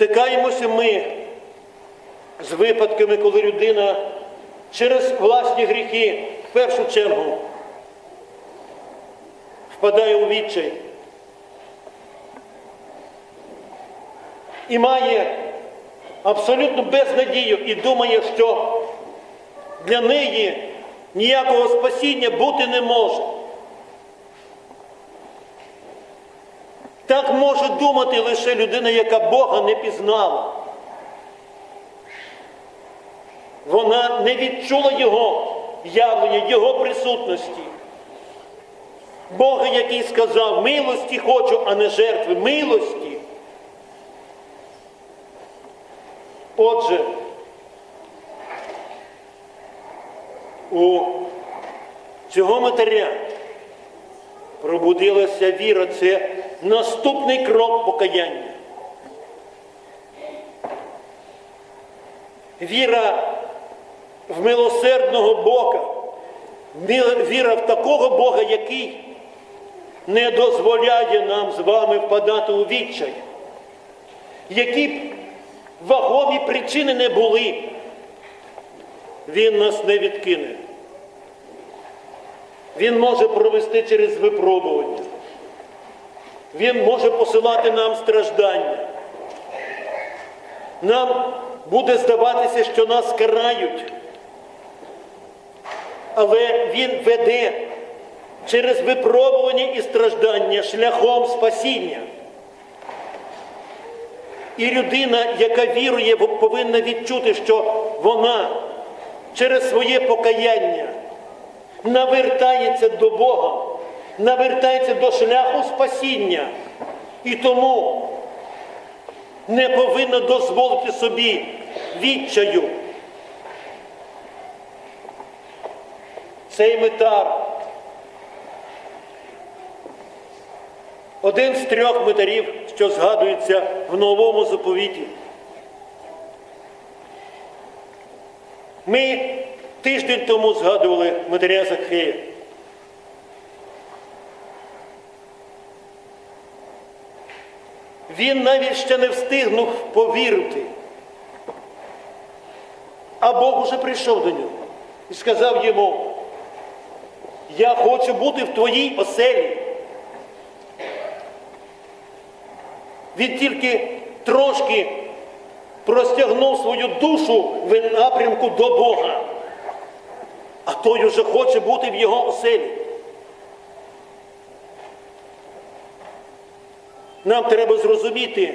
Стикаємося ми з випадками, коли людина через власні гріхи в першу чергу впадає у відчай і має абсолютно безнадію і думає, що для неї ніякого спасіння бути не може. Може думати лише людина, яка Бога не пізнала. Вона не відчула Його явлення, Його присутності. Бога, який сказав, милості хочу, а не жертви, милості. Отже, у цього матеря пробудилася віра, це наступний крок покаяння. Віра в милосердного Бога, віра в такого Бога, який не дозволяє нам з вами впадати у відчай, які б вагомі причини не були, Він нас не відкине. Він може провести через випробування. Він може посилати нам страждання. Нам буде здаватися, що нас карають. Але Він веде через випробування і страждання шляхом спасіння. І людина, яка вірує, повинна відчути, що вона через своє покаяння навертається до Бога, навертається до шляху спасіння. І тому не повинна дозволити собі відчаю. Цей метар один з трьох метарів, що згадується в новому заповіті. Ми тиждень тому згадували Матеря Захея. Він навіть ще не встигнув повірити. А Бог уже прийшов до нього і сказав йому, я хочу бути в твоїй оселі. Він тільки трошки простягнув свою душу в напрямку до Бога, а той уже хоче бути в його оселі. Нам треба зрозуміти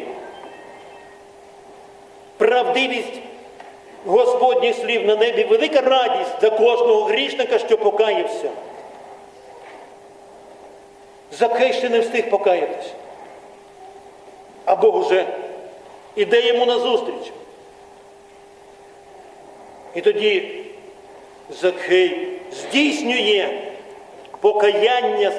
правдивість Господніх слів на небі, велика радість за кожного грішника, що покаявся. Закей ще не встиг покаятися. А Бог уже іде йому назустріч. І тоді Закхей здійснює покаяння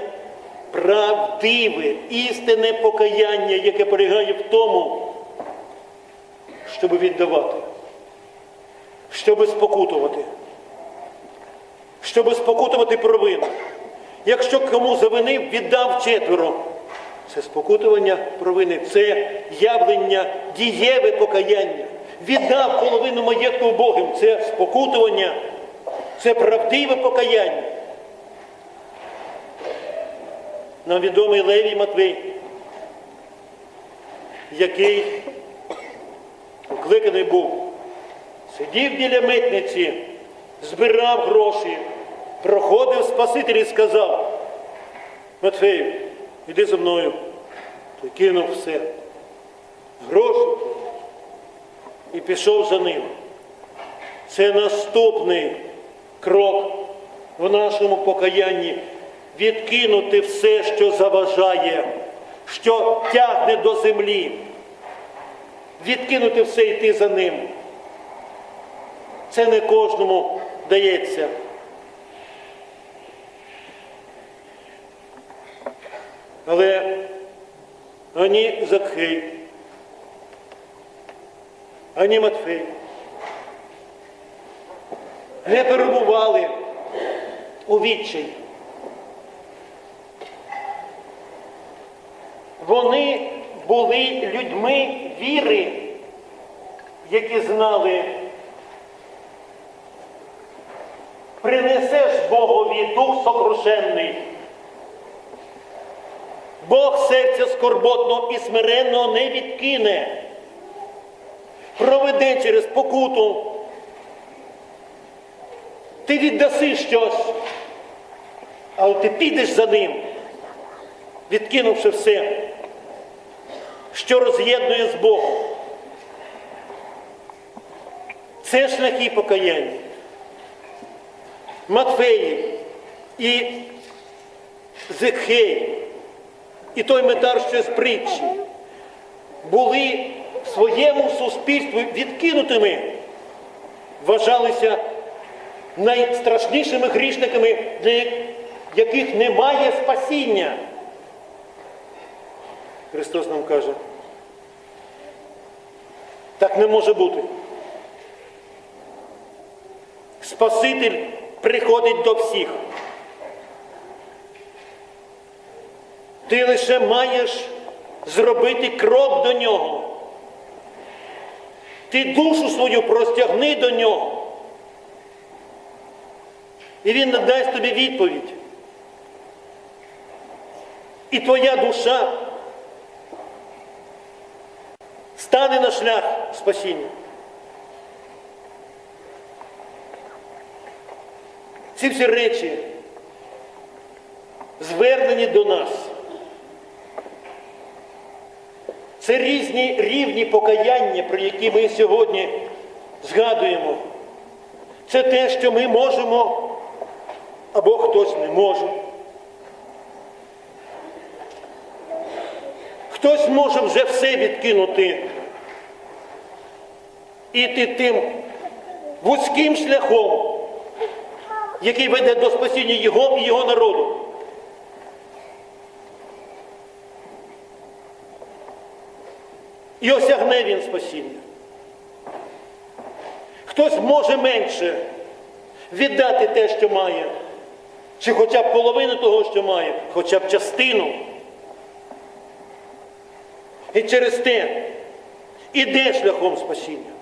правдиве, істинне покаяння, яке полягає в тому, щоб віддавати, щоб спокутувати, щоб спокутувати провину. Якщо кому завинив, віддав четверо. Це спокутування провини, це явлення дієве покаяння. Віддав половину маєтку Богом. Це спокутування, це правдиве покаяння. Нам відомий Левій Матвій, який покликаний був, сидів біля митниці, збирав гроші, проходив Спаситель і сказав, Матфею, іди за мною. Той кинув все, гроші і пішов за ним. Це наступний крок в нашому покаянні відкинути все, що заважає, що тягне до землі, відкинути все і йти за ним. Це не кожному дається. Але ані Закхей, ані Матфей не перебували у відчаї. Вони були людьми віри, які знали, принесеш Богові дух сокрушенний. Бог серця скорботного і смиренного не відкине, проведе через покуту. Ти віддаси щось, але ти підеш за ним, відкинувши все, що роз'єднує з Богом. Це шляхи покаяння. Матфеї і Зекхей, і той метар, що з притчі, були в своєму суспільстві відкинутими, вважалися найстрашнішими грішниками, для яких немає спасіння. Христос нам каже, не може бути. Спаситель приходить до всіх. Ти лише маєш зробити крок до нього. Ти душу свою простягни до нього. І він надасть тобі відповідь. І твоя душа стане на шлях спасіння. Ці всі речі звернені до нас. Це різні рівні покаяння, про які ми сьогодні згадуємо. Це те, що ми можемо, або хтось не може. Хтось може вже все відкинути і йти тим вузьким шляхом, який веде до спасіння його і його народу. І осягне він спасіння. Хтось може менше віддати те, що має, чи хоча б половину того, що має, хоча б частину. І через те іде шляхом спасіння.